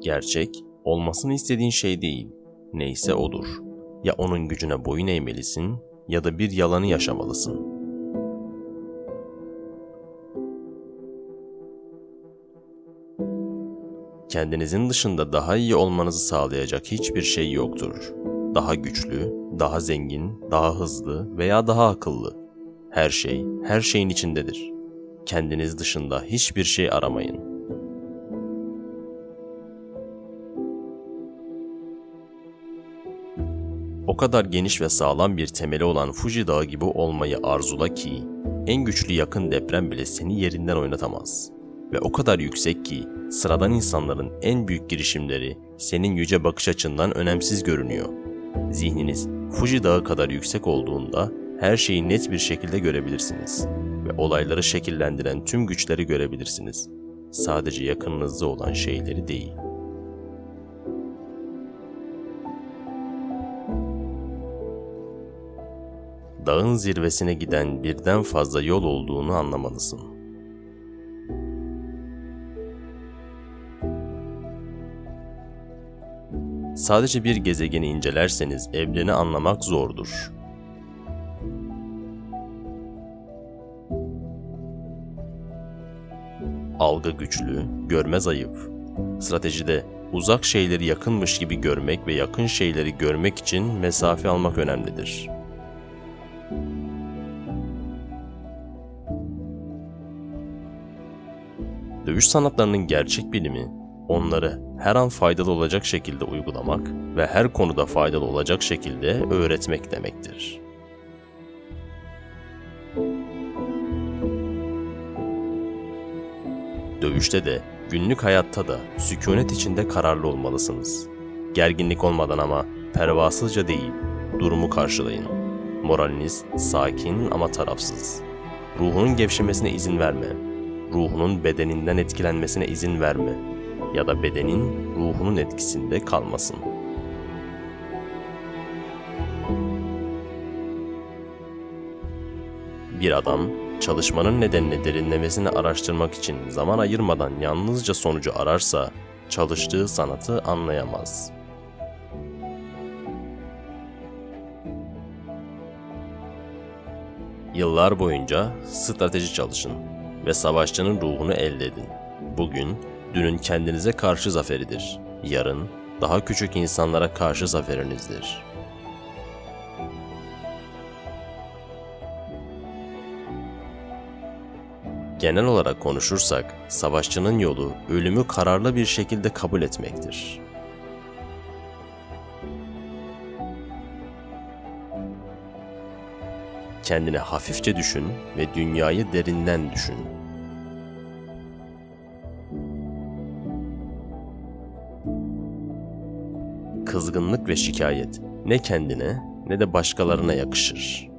Gerçek, olmasını istediğin şey değil. Neyse odur. Ya onun gücüne boyun eğmelisin ya da bir yalanı yaşamalısın. Kendinizin dışında daha iyi olmanızı sağlayacak hiçbir şey yoktur. Daha güçlü, daha zengin, daha hızlı veya daha akıllı. Her şey, her şeyin içindedir. Kendiniz dışında hiçbir şey aramayın. O kadar geniş ve sağlam bir temeli olan Fuji Dağı gibi olmayı arzula ki, en güçlü yakın deprem bile seni yerinden oynatamaz. Ve o kadar yüksek ki, sıradan insanların en büyük girişimleri senin yüce bakış açından önemsiz görünüyor. Zihniniz Fuji Dağı kadar yüksek olduğunda her şeyi net bir şekilde görebilirsiniz ve olayları şekillendiren tüm güçleri görebilirsiniz. Sadece yakınınızda olan şeyleri değil. Dağın zirvesine giden birden fazla yol olduğunu anlamalısın. Sadece bir gezegeni incelerseniz evreni anlamak zordur. Algı güçlü, görme zayıf. Stratejide uzak şeyleri yakınmış gibi görmek ve yakın şeyleri görmek için mesafe almak önemlidir. Dövüş sanatlarının gerçek bilimi, onları her an faydalı olacak şekilde uygulamak ve her konuda faydalı olacak şekilde öğretmek demektir. Dövüşte de, günlük hayatta da sükunet içinde kararlı olmalısınız. Gerginlik olmadan ama pervasızca değil, durumu karşılayın. Moraliniz sakin ama tarafsız. Ruhunun gevşemesine izin verme. Ruhunun bedeninden etkilenmesine izin verme. Ya da bedenin ruhunun etkisinde kalmasın. Bir adam çalışmanın nedenini derinlemesine araştırmak için zaman ayırmadan yalnızca sonucu ararsa çalıştığı sanatı anlayamaz. Yıllar boyunca strateji çalışın ve savaşçının ruhunu elde edin. Bugün, dünün kendinize karşı zaferidir. Yarın, daha küçük insanlara karşı zaferinizdir.'' Genel olarak konuşursak, savaşçının yolu ölümü kararlı bir şekilde kabul etmektir. Kendini hafifçe düşün ve dünyayı derinden düşün. Kızgınlık ve şikayet ne kendine ne de başkalarına yakışır.